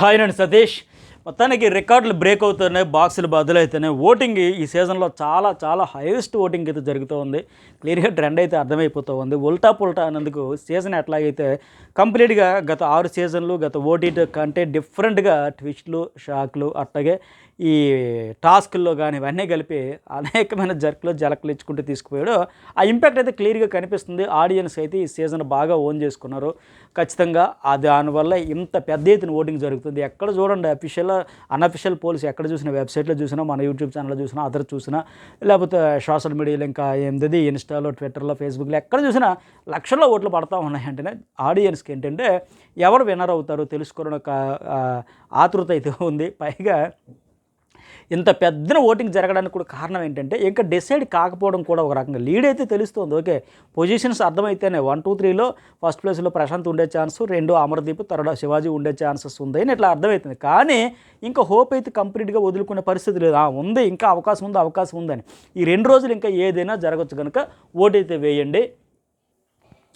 Hi నేను సతీష్. మొత్తానికి రికార్డులు బ్రేక్ అవుతున్నాయి బాక్సులు బదులవుతున్నాయి ఓటింగ్ ఈ సీజన్లో చాలా చాలా హైయెస్ట్ ఓటింగ్ అయితే జరుగుతూ ఉంది. క్లియర్గా ట్రెండ్ అయితే అర్థమైపోతూ ఉంది. ఉల్టా పుల్టా అన్నందుకు సీజన్ ఎట్లాగైతే కంప్లీట్గా గత ఆరు సీజన్లు గత ఓటీటీ కంటే డిఫరెంట్గా ట్విస్ట్లు షాక్లు అట్లాగే ఈ టాస్క్ల్లో కానీ ఇవన్నీ కలిపి అనేకమైన జర్క్లో జలకలు ఇచ్చుకుంటూ తీసుకుపోయాడు. ఆ ఇంపాక్ట్ అయితే క్లియర్గా కనిపిస్తుంది. ఆడియన్స్ అయితే ఈ సీజన్ బాగా ఓన్ చేసుకున్నారు. ఖచ్చితంగా దానివల్ల ఇంత పెద్ద ఎత్తున ఓటింగ్ జరుగుతుంది. ఎక్కడ చూడండి అఫీషియల్ అన్అఫీషియల్ పోల్స్ ఎక్కడ చూసినా వెబ్సైట్లో చూసినా మన యూట్యూబ్ ఛానల్లో చూసినా అదర్ చూసినా లేకపోతే సోషల్ మీడియాలో ఇంకా ఏంటిది ఇన్స్టాలో ట్విట్టర్లో ఫేస్బుక్లో ఎక్కడ చూసినా లక్షల్లో ఓట్లు పడతా ఉన్నాయంటేనే ఆడియన్స్కి ఏంటంటే ఎవరు విన్నర్ అవుతారో తెలుసుకోవడం ఒక ఆతృత అయితే ఉంది. పైగా ఇంత పెద్ద ఓటింగ్ జరగడానికి కూడా కారణం ఏంటంటే ఇంకా డిసైడ్ కాకపోవడం కూడా ఒక రకంగా లీడ్ అయితే తెలుస్తుంది. ఓకే పొజిషన్స్ అర్థమైతేనే వన్ టూ త్రీలో ఫస్ట్ ప్లేస్లో ప్రశాంత్ ఉండే ఛాన్స్ రెండు అమర్దీప్ తర్వాత శివాజీ ఉండే ఛాన్సెస్ ఉంది అని ఇట్లా అర్థమవుతుంది కానీ ఇంకా హోప్ అయితే కంప్లీట్గా వదులుకునే పరిస్థితి లేదు. ఉంది ఇంకా అవకాశం ఉంది అవకాశం ఉందని ఈ రెండు రోజులు ఇంకా ఏదైనా జరగచ్చు కనుక ఓటైతే వేయండి.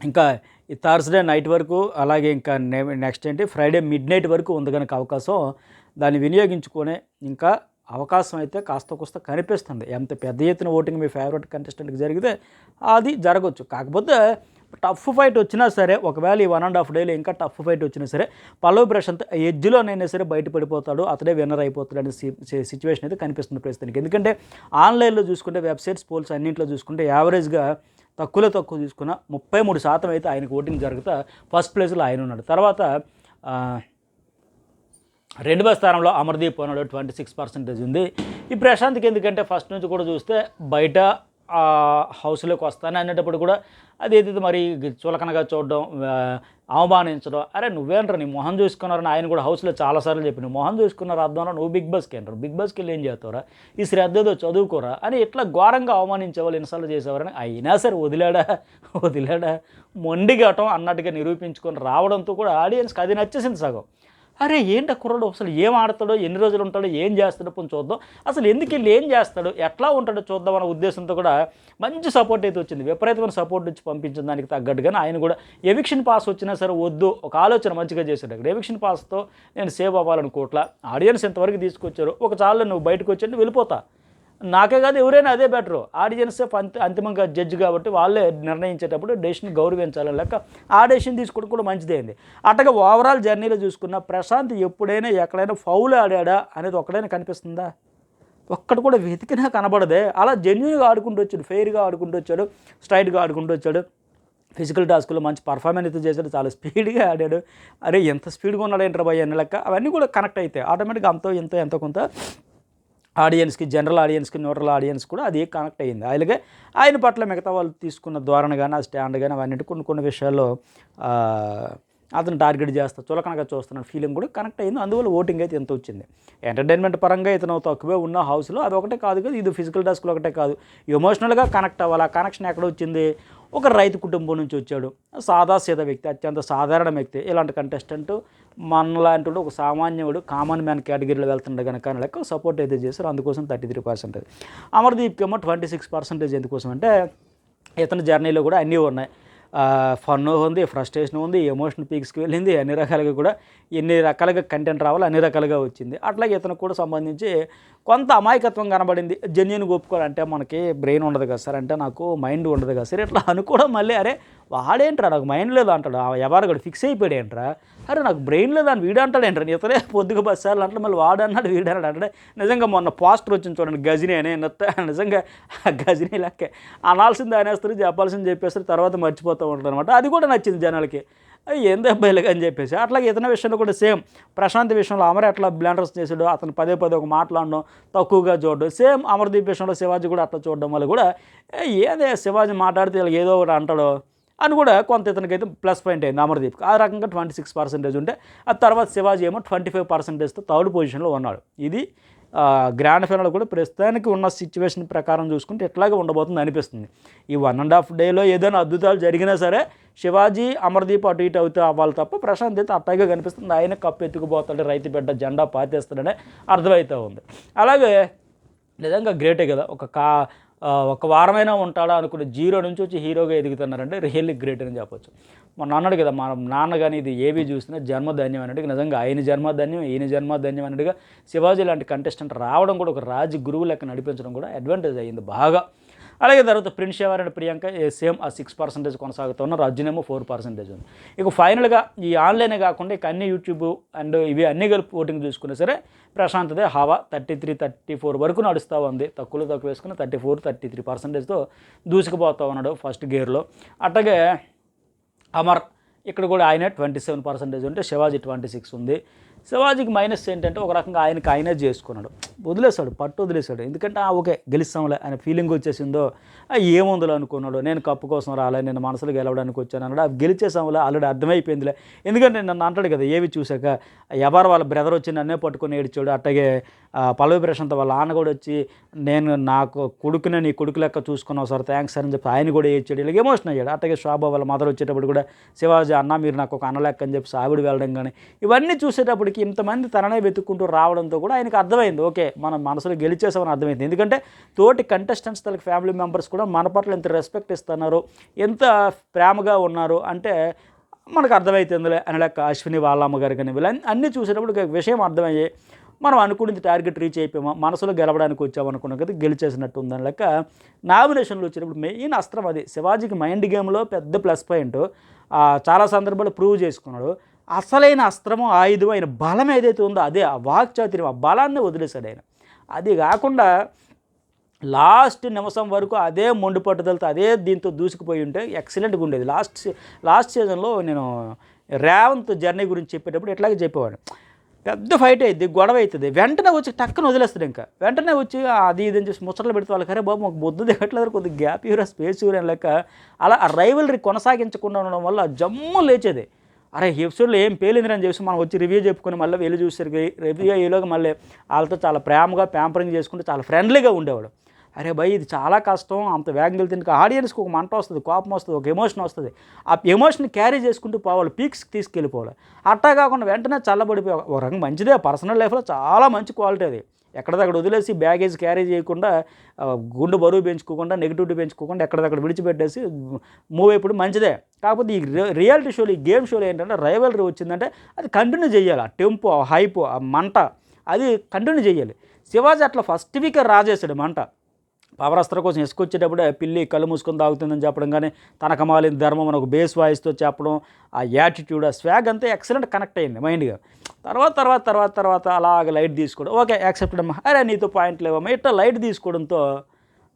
ఇంకా ఈ థర్స్డే నైట్ వరకు అలాగే ఇంకా నెక్స్ట్ ఏంటి? ఫ్రైడే మిడ్ నైట్ వరకు ఉంది కనుక అవకాశం. దాన్ని వినియోగించుకొని ఇంకా అవకాశం అయితే కాస్త కూస్త కనిపిస్తుంది. ఎంత పెద్ద ఎత్తున ఓటింగ్ మీ ఫేవరెట్ కంటెస్టెంట్కి జరిగితే అది జరగవచ్చు కాకపోతే టఫ్ ఫైట్ వచ్చినా సరే ఒకవేళ ఈ వన్ అండ్ హాఫ్ డేలో ఇంకా టఫ్ ఫైట్ వచ్చినా సరే పల్లవి ప్రశాంత్ ఎడ్జ్లోనైనా సరే బయటపడిపోతాడు అతడే విన్నర్ అయిపోతాడు అనే సిచ్యువేషన్ అయితే కనిపిస్తుంది ప్రస్తుతానికి. ఎందుకంటే ఆన్లైన్లో చూసుకుంటే వెబ్సైట్స్ పోల్స్ అన్నింటిలో చూసుకుంటే యావరేజ్గా తక్కువలో తక్కువ తీసుకున్న ముప్పై మూడు శాతం అయితే ఆయనకు ఓటింగ్ జరుగుతా ఫస్ట్ ప్లేస్లో ఆయన ఉన్నాడు. తర్వాత రెండవ స్థానంలో అమర్దీప్ ఉన్నాడు ట్వంటీ సిక్స్ పర్సెంటేజ్ ఉంది. ఈ ప్రశాంత్కి ఎందుకంటే ఫస్ట్ నుంచి కూడా చూస్తే బయట హౌస్లోకి వస్తాను అనేటప్పుడు కూడా అది ఏదైతే మరి చులకనగా చూడడం అవమానించడం అరే నువ్వేంట్రా నీ మొహం చూసుకున్నారని ఆయన కూడా హౌస్లో చాలాసార్లు చెప్పి నువ్వు మొహం చూసుకున్నారు అర్థంలో నువ్వు బిగ్ బాస్కి అంటారు బిగ్ బాస్కి వెళ్ళి ఏం చేస్తావురా? ఈ శ్రద్ధతో చదువుకోరా? అని ఇట్లా ఘోరంగా అవమానించేవాళ్ళు ఇన్సల్ట్ చేసేవారని అయినా సరే వదిలాడా వదిలాడా మొండిగటం అన్నట్టుగా నిరూపించుకొని రావడంతో కూడా ఆడియన్స్కి అది నచ్చేసింది సగం. అరే ఏంటి కుర్రాడు? అసలు ఏం ఆడతాడో? ఎన్ని రోజులు ఉంటాడో? ఏం చేస్తాడో? పని చూద్దాం. అసలు ఎందుకు వెళ్ళి ఏం చేస్తాడు? ఎట్లా ఉంటాడో చూద్దాం అనే ఉద్దేశంతో కూడా మంచి సపోర్ట్ అయితే వచ్చింది. విపరీతమైన సపోర్ట్ ఇచ్చి పంపించిన దానికి తగ్గట్టుగానే ఆయన కూడా ఎవిక్షన్ పాస్ వచ్చినా సరే వద్దు ఒక ఆలోచన మంచిగా చేశాడు అక్కడ. ఎవిక్షన్ పాస్తో నేను సేవ్ అవ్వాలనుకోవట్లా ఆడియన్స్ ఎంతవరకు తీసుకొచ్చారు ఒక చాలు నువ్వు బయటకు వచ్చి వెళ్ళిపోతా. నాకే కాదు ఎవరైనా అదే బెటరు. ఆడియన్స్ అంత అంతిమంగా జడ్జి కాబట్టి వాళ్ళే నిర్ణయించేటప్పుడు డెసిషన్ గౌరవించాలని లెక్క ఆ డెసిషన్ తీసుకోవడం కూడా మంచిదే అండి అట్టగా ఓవరాల్ జర్నీలో చూసుకున్న ప్రశాంత్ ఎప్పుడైనా ఎక్కడైనా ఫౌల్ ఆడాడా అనేది ఒక్కడైనా కనిపిస్తుందా? ఒక్కడు కూడా వెతికినా కనబడదే. అలా జెన్యున్గా ఆడుకుంటూ వచ్చాడు ఫెయిర్గా ఆడుకుంటూ వచ్చాడు స్ట్రైట్గా ఆడుకుంటూ వచ్చాడు. ఫిజికల్ టాస్క్లో మంచి పర్ఫార్మెన్స్ అయితే చేశాడు చాలా స్పీడ్గా ఆడాడు. అరే ఎంత స్పీడ్గా ఉన్నాడు ఏంటర్ భయ్య అన్న లెక్క అవన్నీ కూడా కనెక్ట్ అవుతాయి ఆటోమేటిక్గా అంతో ఎంతో ఎంతో కొంత ఆడియన్స్కి జనరల్ ఆడియన్స్కి న్యూట్రల్ ఆడియన్స్ కూడా అది కనెక్ట్ అయ్యింది. అలాగే ఆయన పట్ల మిగతా వాళ్ళు తీసుకున్న ధోరణ కానీ ఆ స్టాండ్ కానీ అవన్నీ కొన్ని కొన్ని విషయాల్లో అతను టార్గెట్ చేస్తా చులకనగా చూస్తున్న ఫీలింగ్ కూడా కనెక్ట్ అయింది. అందువల్ల ఓటింగ్ అయితే ఎంత వచ్చింది? ఎంటర్టైన్మెంట్ పరంగా ఇతను తక్కువే ఉన్న హౌస్లో అది ఒకటే కాదు కదా ఇది ఫిజికల్ టాస్క్లు ఒకటే కాదు. ఎమోషనల్గా కనెక్ట్ అవ్వాలి? ఆ కనెక్షన్ ఎక్కడ వచ్చింది? ఒక రైతు కుటుంబం నుంచి వచ్చాడు. సాదా సీదా వ్యక్తి అత్యంత సాధారణ వ్యక్తి. ఇలాంటి కంటెస్టెంట్ మనలాంటి ఒక సామాన్యుడు కామన్ మ్యాన్ కేటగిరీలో వెళ్తుండే కనుక లెక్క సపోర్ట్ అయితే చేశారు. అందుకోసం థర్టీ త్రీ పర్సెంటేజ్ అమర్దీప్కి ఏమో ట్వంటీ సిక్స్ పర్సెంటేజ్ ఎందుకోసం అంటే ఇతని జర్నీలో కూడా అన్నీ ఉన్నాయి. ఫన్ ఉంది ఫ్రస్ట్రేషన్ ఉంది ఎమోషనల్ పీక్స్కి వెళ్ళింది అన్ని రకాలుగా కూడా ఎన్ని రకాలుగా కంటెంట్ రావాలో అన్ని రకాలుగా వచ్చింది. అట్లాగే ఇతను కూడా సంబంధించి కొంత అమాయకత్వం కనబడింది. జెన్యున్ ఒప్పుకోవాలంటే మనకి బ్రెయిన్ ఉండదు కదా సార్. అంటే నాకు మైండ్ ఉండదు కదా సార్. ఇట్లా అనుకోవడం మళ్ళీ అరే వాడేంట్రా నాకు మైండ్ లేదు అంటాడు. ఆ ఎవరు కూడా ఫిక్స్ అయిపోయాడు ఏంట్రా అరే నాకు బ్రెయిన్ లేదు అని వీడు అంటాడు ఏంట్రా ఇతరే పొద్దుగా బస్ సార్లు అంటే మళ్ళీ వాడు అన్నాడు వీడు అన్నాడు అంటే నిజంగా మొన్న పోస్టర్ వచ్చింది చూడండి గజనీ అని నత్త. నిజంగా గజినీ గజనీ లెక్కే. అనాల్సింది అనేస్తారు చెప్పాల్సింది చెప్పేస్తారు తర్వాత మర్చిపోతూ ఉంటారు అనమాట అది కూడా నచ్చింది జనాలకి. అయ్యి ఏం అని చెప్పేసి. అట్లాగే ఇతని విషయంలో కూడా సేమ్. ప్రశాంత్ విషయంలో అమర్ ఎట్లా బ్లాండర్స్ చేసాడు అతను పదే పదే ఒక మాట్లాడడం తక్కువగా చూడడం. సేమ్ అమర్దీప్ విషయంలో శివాజీ కూడా అట్లా చూడడం వల్ల కూడా ఏదే శివాజీ మాట్లాడితే ఇలా ఏదో ఒకటి అంటాడు అని కూడా కొంత ఇతనికైతే ప్లస్ పాయింట్ అయింది అమర్దీప్కి. ఆ రకంగా ట్వంటీ సిక్స్ పర్సెంటేజ్ ఉంటే ఆ తర్వాత శివాజీ ఏమో ట్వంటీ ఫైవ్ పర్సెంటేజ్తో థర్డ్ పొజిషన్లో ఉన్నాడు. ఇది గ్రాండ్ ఫైనల్ కూడా ప్రస్తుతానికి ఉన్న సిచ్యువేషన్ ప్రకారం చూసుకుంటే ఎట్లాగే ఉండబోతుంది అనిపిస్తుంది. ఈ వన్ అండ్ హాఫ్ డేలో ఏదైనా అద్భుతాలు జరిగినా సరే శివాజీ అమర్దీప్ అటు ఇటు అవుతూ అవ్వాలి తప్ప ప్రశాంత్ అయితే అట్టాగే కనిపిస్తుంది. ఆయన కప్పు ఎత్తుకుపోతాడు రైతు బిడ్డ జెండా పాతేస్తాడనే అర్థమవుతూ ఉంది. అలాగే నిజంగా గ్రేటే కదా. ఒక కా ఒక వారమైనా ఉంటాడా అనుకున్న జీరో నుంచి వచ్చి హీరోగా ఎదుగుతున్నారంటే రియల్లీ గ్రేట్ అని చెప్పొచ్చు. మొన్న అన్నాడు కదా మా నాన్న కానీ ఇది ఏవి చూసినా జన్మధన్యం అన్నట్టుగా నిజంగా ఆయన జన్మధన్యం ఈయన జన్మధన్యం అన్నట్టుగా శివాజీ లాంటి కంటెస్టెంట్ రావడం కూడా ఒక రాజు గురువు లెక్క నడిపించడం కూడా అడ్వాంటేజ్ అయ్యింది బాగా. అలాగే తర్వాత ప్రిన్స్ షేవర్ అండ్ ప్రియాంక సేమ్ ఆ సిక్స్ పర్సెంటేజ్ కొనసాగుతున్నారు అర్జునేమో ఫోర్ పర్సెంటేజ్ ఉంది. ఇక ఫైనల్గా ఈ ఆన్లైనే కాకుండా ఇక అన్ని యూట్యూబ్ అండ్ ఇవి అన్ని కలిపి ఓటింగ్ చూసుకున్నా సరే ప్రశాంతదే హవా థర్టీ త్రీ థర్టీ ఫోర్ వరకు నడుస్తూ ఉంది. తక్కువలో తక్కువ వేసుకుని థర్టీ ఫోర్ థర్టీ త్రీ పర్సెంటేజ్తో దూసుకుపోతూ ఉన్నాడు ఫస్ట్ గేర్లో అట్లాగే అమర్ ఇక్కడ కూడా ఆయన ట్వంటీ సెవెన్ పర్సెంటేజ్ ఉంటే శివాజీ ట్వంటీ సిక్స్ ఉంది. శివాజీకి మైనస్ ఏంటంటే ఒక రకంగా ఆయనకి ఆయనే చేసుకున్నాడు. వదిలేశాడు పట్టు వదిలేశాడు. ఎందుకంటే ఆ ఓకే గెలుస్తాంలే ఆయన ఫీలింగ్ వచ్చేసిందో ఏముందో అనుకున్నాడు. నేను కప్పు కోసం రాలే నేను మనసులో గెలవడానికి వచ్చాను అన్నాడు. అది గెలిచేసాంలే ఆల్రెడీ అర్థమైపోయిందిలే. ఎందుకంటే నన్ను అంటాడు కదా ఏవి చూశాక ఎవరు వాళ్ళ బ్రదర్ వచ్చి నన్నే పట్టుకొని ఏడ్చాడు. అట్టగే పల్లవి ప్రశాంత్ వాళ్ళ నాన్న కూడా వచ్చి నేను నాకు కొడుకునే నీ కొడుకు లెక్క చూసుకున్నావు సార్ థ్యాంక్స్ సార్ అని చెప్పి ఆయన కూడా ఏడ్చాడు. ఇలాగ ఎమోషన్ అయ్యాడు. అట్టగే శోభ వాళ్ళ మదర్ వచ్చేటప్పుడు కూడా శివాజీ అన్న మీరు నాకు ఒక అన్న లెక్క అని చెప్పి ఆవిడ వెళ్ళడం కానీ ఇవన్నీ చూసేటప్పుడు చూసేటప్పటికి ఇంతమంది తననే వెతుక్కుంటూ రావడంతో కూడా ఆయనకు అర్థమైంది ఓకే మనం మనసులో గెలిచేసామని అర్థమైంది. ఎందుకంటే తోటి కంటెస్టెంట్స్ తనకి ఫ్యామిలీ మెంబర్స్ కూడా మన పట్ల ఎంత రెస్పెక్ట్ ఇస్తున్నారు ఎంత ప్రేమగా ఉన్నారు అంటే మనకు అర్థమవుతుందిలే అని లెక్క అశ్విని వాళ్ళ గారు కానీ వీళ్ళని అన్నీ చూసేటప్పుడు విషయం అర్థమయ్యే మనం అనుకున్నది టార్గెట్ రీచ్ అయిపోయామా మనసులో గెలవడానికి వచ్చాము అనుకున్నాం కదా గెలిచేసినట్టు ఉందని లెక్క నామినేషన్లు వచ్చినప్పుడు మెయిన్ అస్త్రం అది. శివాజీకి మైండ్ గేమ్లో పెద్ద ప్లస్ పాయింట్ చాలా సందర్భాలు ప్రూవ్ చేసుకున్నాడు. అసలైన అస్త్రము ఆయుధం ఆయన బలం ఏదైతే ఉందో అదే ఆ వాక్చాతుర్యం ఆ బలాన్ని వదిలేశాడు ఆయన. అది కాకుండా లాస్ట్ నిమిషం వరకు అదే మొండి పట్టుదలతో అదే దీంతో దూసుకుపోయి ఉంటే ఎక్సలెంట్గా ఉండేది. లాస్ట్ లాస్ట్ సీజన్లో నేను రేవంత్ జర్నీ గురించి చెప్పేటప్పుడు ఇట్లాగే చెప్పేవాడు పెద్ద ఫైట్ అయింది గొడవ అవుతుంది వెంటనే వచ్చి టక్కన వదిలేస్తాడు ఇంకా. వెంటనే వచ్చి అది ఇది అని ముచ్చట్లు పెడితే వాళ్ళకి అరే బాబు మాకు బొద్దు దిగట్లేదు కొద్దిగా గ్యాప్ ఇవ్వరా స్పేస్ ఇవ్వరా లెక్క? అలా ఆ రైవలరీ కొనసాగించకుండా ఉండడం వల్ల జమ్ము లేచేది. అరే ఎపిసోడ్లో ఏం పేలిందిరని చెప్పి మనం వచ్చి రివ్యూ చెప్పుకొని మళ్ళీ వెళ్ళి చూసరికి రివ్యూ అయ్యేలోగా మళ్ళీ వాళ్ళతో చాలా ప్రేమగా ప్యాంపరింగ్ చేసుకుంటే చాలా ఫ్రెండ్లీగా ఉండేవాడు. అరే భయ్ ఇది చాలా కష్టం. అంత వేగం వెళ్తుంది ఆడియన్స్కి ఒక మంట వస్తుంది కోపం వస్తుంది ఒక ఎమోషన్ వస్తుంది. ఆ ఎమోషన్ క్యారీ చేసుకుంటూ పోవాలి పీక్స్కి తీసుకెళ్ళిపోవాలి. అట్టా కాకుండా వెంటనే చల్లబడిపోయి ఒక రకం మంచిదే పర్సనల్ లైఫ్లో చాలా మంచి క్వాలిటీ అది. ఎక్కడిదక్కడ వదిలేసి బ్యాగేజ్ క్యారీ చేయకుండా గుండు గుండె బరువు పెంచుకోకుండా నెగిటివిటీ పెంచుకోకుండా ఎక్కడిదక్కడ విడిచిపెట్టేసి మూవ్ అయిపోయి మంచిదే. కాకపోతే ఈ రి- రియాలిటీ షోలు ఈ గేమ్ షోలు ఏంటంటే రైవలరీ వచ్చిందంటే అది కంటిన్యూ చేయాలి. ఆ టెంపో ఆ హైపు ఆ మంట అది కంటిన్యూ చేయాలి. శివాజీ అట్లా ఫస్ట్ వీకే రాజేశాడు మంట. పావరాస్త్ర కోసం ఎసుకొచ్చేటప్పుడే పిల్లి కళ్ళు మూసుకొని తాగుతుందని చెప్పడం కానీ తనక మాలిన ధర్మం అని ఒక బేస్ వాయిస్తో చెప్పడం ఆ యాటిట్యూడ్ ఆ స్వాగ్ అంతా ఎక్సలెంట్ కనెక్ట్ అయింది మైండ్గా. తర్వాత తర్వాత తర్వాత తర్వాత అలాగ లైట్ తీసుకోవడం. ఓకే యాక్సెప్ట్ అమ్మా. అరే నీతో పాయింట్ లేవమ్మా. ఇట్లా లైట్ తీసుకోవడంతో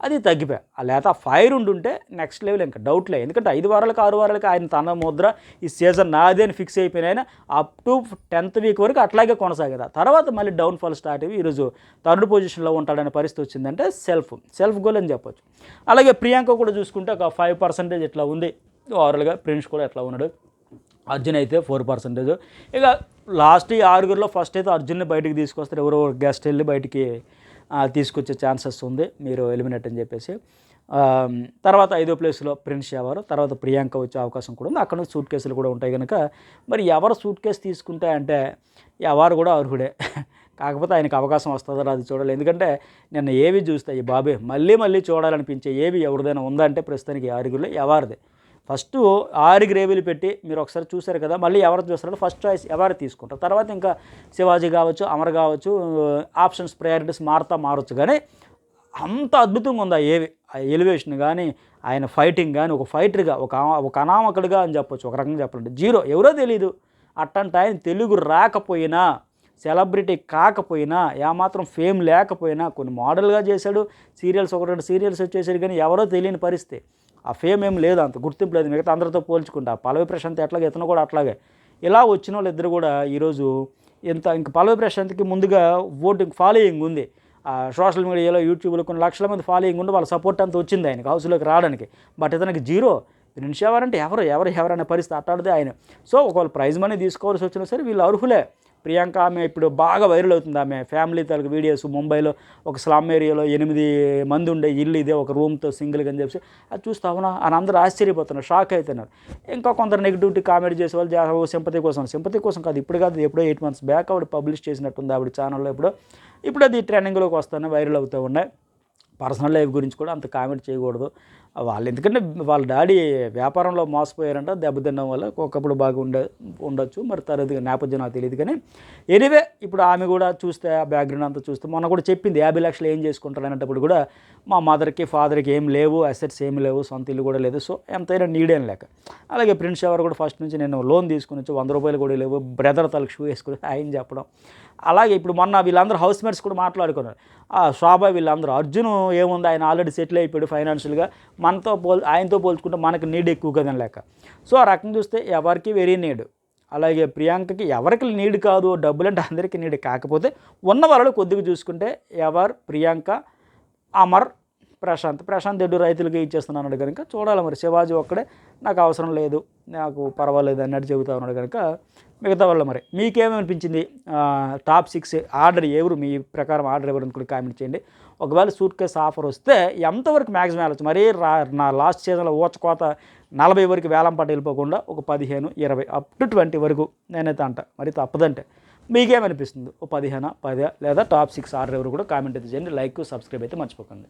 అది తగ్గిపోయా. లేదా లేత ఫైర్ ఉండుంటే నెక్స్ట్ లెవెల్ ఇంకా డౌట్ లేదు. ఎందుకంటే ఐదు వారాలకు ఆరు వారాలకు ఆయన తన ముద్ర ఈ సీజన్ నాదే అని ఫిక్స్ అయిపోయిన ఆయన అప్ టు టెన్త్ వీక్ వరకు అట్లాగే కొనసాగేదా. తర్వాత మళ్ళీ డౌన్ ఫాల్ స్టార్ట్ అయ్యి ఈరోజు థర్డ్ పొజిషన్లో ఉంటాడనే పరిస్థితి వచ్చిందంటే సెల్ఫ్ సెల్ఫ్ గోల్ అని చెప్పొచ్చు. అలాగే ప్రియాంక కూడా చూసుకుంటే ఒక ఫైవ్ పర్సెంటేజ్ ఇట్లా ఉంది. ఓవరాల్గా ప్రిన్స్ కూడా ఎట్లా ఉన్నాడు. అర్జున్ అయితే ఫోర్ పర్సెంటేజ్. ఇక లాస్ట్ ఈ ఆరుగురిలో ఫస్ట్ అయితే అర్జున్ని బయటికి తీసుకొస్తారు. ఎవరో గెస్ట్ వెళ్ళి బయటికి తీసుకొచ్చే ఛాన్సెస్ ఉంది. మీరు ఎలిమినేట్ అని చెప్పేసి. తర్వాత ఐదో ప్లేస్లో ప్రిన్స్ ఎవరు? తర్వాత ప్రియాంక వచ్చే అవకాశం కూడా ఉంది. అక్కడ నుంచి సూట్ కేసులు కూడా ఉంటాయి కనుక మరి ఎవరు సూట్ కేసు తీసుకుంటే అంటే ఎవరు కూడా అర్హుడే. కాకపోతే ఆయనకు అవకాశం వస్తుందో అది చూడాలి. ఎందుకంటే నిన్న ఏవి చూస్తాయి బాబే మళ్ళీ మళ్ళీ చూడాలనిపించే ఏవి ఎవరిదైనా ఉందంటే ప్రస్తుతానికి ఆరుగురిలో ఎవరిది? ఫస్ట్ ఆరు గ్రేవీలు పెట్టి మీరు ఒకసారి చూశారు కదా మళ్ళీ ఎవరు చూస్తారో ఫస్ట్ చాయిస్ ఎవరు తీసుకుంటారు? తర్వాత ఇంకా శివాజీ కావచ్చు అమర్ కావచ్చు ఆప్షన్స్ ప్రయారిటీస్ మారుతా మారచ్చు. కానీ అంత అద్భుతంగా ఉంది ఆ ఏవి ఆ ఎలివేషన్ కానీ ఆయన ఫైటింగ్ కానీ ఒక ఫైటర్గా ఒక ఒక అనామకుడిగా అని చెప్పొచ్చు ఒక రకంగా చెప్పాలంటే. జీరో ఎవరో తెలియదు అట్టంటే ఆయన తెలుగు రాకపోయినా సెలబ్రిటీ కాకపోయినా ఏమాత్రం ఫేమ్ లేకపోయినా కొన్ని మోడల్గా చేశాడు సీరియల్స్ ఒక రెండు సీరియల్స్ వచ్చేసాడు కానీ ఎవరో తెలియని పరిస్థితి. ఆ ఫేమ్ ఏం లేదు అంత గుర్తింపు లేదు. మిగతా అందరితో పోల్చుకుంటా పల్లవి ప్రశాంత్ ఎట్లాగే ఇతను కూడా అట్లాగే. ఇలా వచ్చిన వాళ్ళు ఇద్దరు కూడా ఈరోజు ఇంత ఇంక పల్లవి ప్రశాంత్కి ముందుగా ఓటింగ్ ఫాలోయింగ్ ఉంది. ఆ సోషల్ మీడియాలో యూట్యూబ్లో కొన్ని లక్షల మంది ఫాలోయింగ్ ఉండి వాళ్ళ సపోర్ట్ అంతా వచ్చింది ఆయనకి హౌస్లోకి రావడానికి. బట్ ఇతనికి జీరో. నిలిచేవారంటే ఎవరు ఎవరు ఎవరనే పరిస్థితి అట్టాడితే ఆయన. సో ఒకవేళ ప్రైజ్ మనీ తీసుకోవాల్సి వచ్చినా సరే వీళ్ళు అర్హులే. ప్రియాంక ఆమె ఇప్పుడు బాగా వైరల్ అవుతుంది ఆమె. ఫ్యామిలీ తాలూకు వీడియోస్ ముంబైలో ఒక స్లామ్ ఏరియాలో ఎనిమిది మంది ఉండే ఇల్లు ఇదే ఒక రూమ్తో సింగిల్గా అని చెప్పి అది చూస్తావునా అని అందరూ ఆశ్చర్యపోతున్నారు షాక్ అవుతున్నారు. ఇంకా కొందరు నెగిటివిటీ కామెంట్ చేసే వాళ్ళు సింపతి కోసం సింపతి కోసం కాదు ఇప్పుడు కాదు ఎప్పుడో ఎయిట్ మంత్స్ బ్యాక్ ఆవిడ పబ్లిష్ చేసినట్టుంది ఆవిడ ఛానల్లో ఎప్పుడో. ఇప్పుడు అది ట్రెండింగ్లోకి వస్తానే వైరల్ అవుతూ ఉన్నాయి. పర్సనల్ లైఫ్ గురించి కూడా అంత కామెంట్ చేయకూడదు. వాళ్ళు ఎందుకంటే వాళ్ళ డాడీ వ్యాపారంలో మోసపోయారంట దెబ్బతినడం వల్ల ఒకప్పుడు బాగా ఉండే ఉండొచ్చు మరి తరగతి నేపథ్యం నాకు తెలియదు. కానీ ఎనీవే ఇప్పుడు ఆమె కూడా చూస్తే ఆ బ్యాక్గ్రౌండ్ అంతా చూస్తే మొన్న కూడా చెప్పింది యాభై లక్షలు ఏం చేసుకుంటారు అనేటప్పుడు కూడా మా మదర్కి ఫాదర్కి ఏం లేవు అసెట్స్ ఏం లేవు సొంత ఇల్లు కూడా లేదు. సో ఎంతైనా నీడేం లేక. అలాగే ప్రిన్స్ ఎవరు కూడా ఫస్ట్ నుంచి నేను లోన్ తీసుకుని వచ్చి వంద రూపాయలు కూడా లేవు. బ్రదర్ తలకు షూ వేసుకుని ఆయన చెప్పడం. అలాగే ఇప్పుడు మొన్న వీళ్ళందరూ హౌస్ మేట్స్ కూడా మాట్లాడుకున్నారు. ఆ శోభ వీళ్ళందరూ అర్జున్ ఏముంది ఆయన ఆల్రెడీ సెటిల్ అయిపోయాడు ఫైనాన్షియల్గా మనతో పోల్ ఆయనతో పోల్చుకుంటే మనకు నీడ్ ఎక్కువ కదని లేక సో ఆ రకం చూస్తే ఎవరికి వెరీ నీడ్ అలాగే ప్రియాంకకి ఎవరికి నీడ్ కాదు డబ్బులు అంటే అందరికీ నీడ్ కాకపోతే ఉన్న వాళ్ళు కొద్దిగా చూసుకుంటే ఎవరు? ప్రియాంక అమర్ ప్రశాంత్. ప్రశాంత్ ఎడ్డు రైతులకి ఇచ్చేస్తున్నాడు కనుక చూడాలి మరి శివాజీ ఒక్కడే నాకు అవసరం లేదు నాకు పర్వాలేదు అన్నట్టు చెబుతా ఉన్నాడు కనుక మిగతా వాళ్ళు మరి. మీకేమనిపించింది? టాప్ సిక్స్ ఆర్డర్ ఎవరు? మీ ప్రకారం ఆర్డర్ ఎవరు కూడా కామెంట్ చేయండి. ఒకవేళ సూట్ కేస్ ఆఫర్ వస్తే ఎంతవరకు మ్యాక్సిమం వెళ్ళచ్చు? మరీ రా నా లాస్ట్ సీజన్లో ఊచకోత నలభై వరకు వేలం పాట వెళ్ళిపోకుండా ఒక పదిహేను ఇరవై అప్ టు ట్వంటీ వరకు నేనైతే అంట. మరి తప్పదంటే. మీకేమనిపిస్తుంది? ఓ పదిహేను పది లేదా టాప్ సిక్స్ ఆర్డర్ ఎవరు కూడా కామెంట్ అయితే చేయండి. లైక్ సబ్స్క్రైబ్ అయితే మర్చిపోకండి.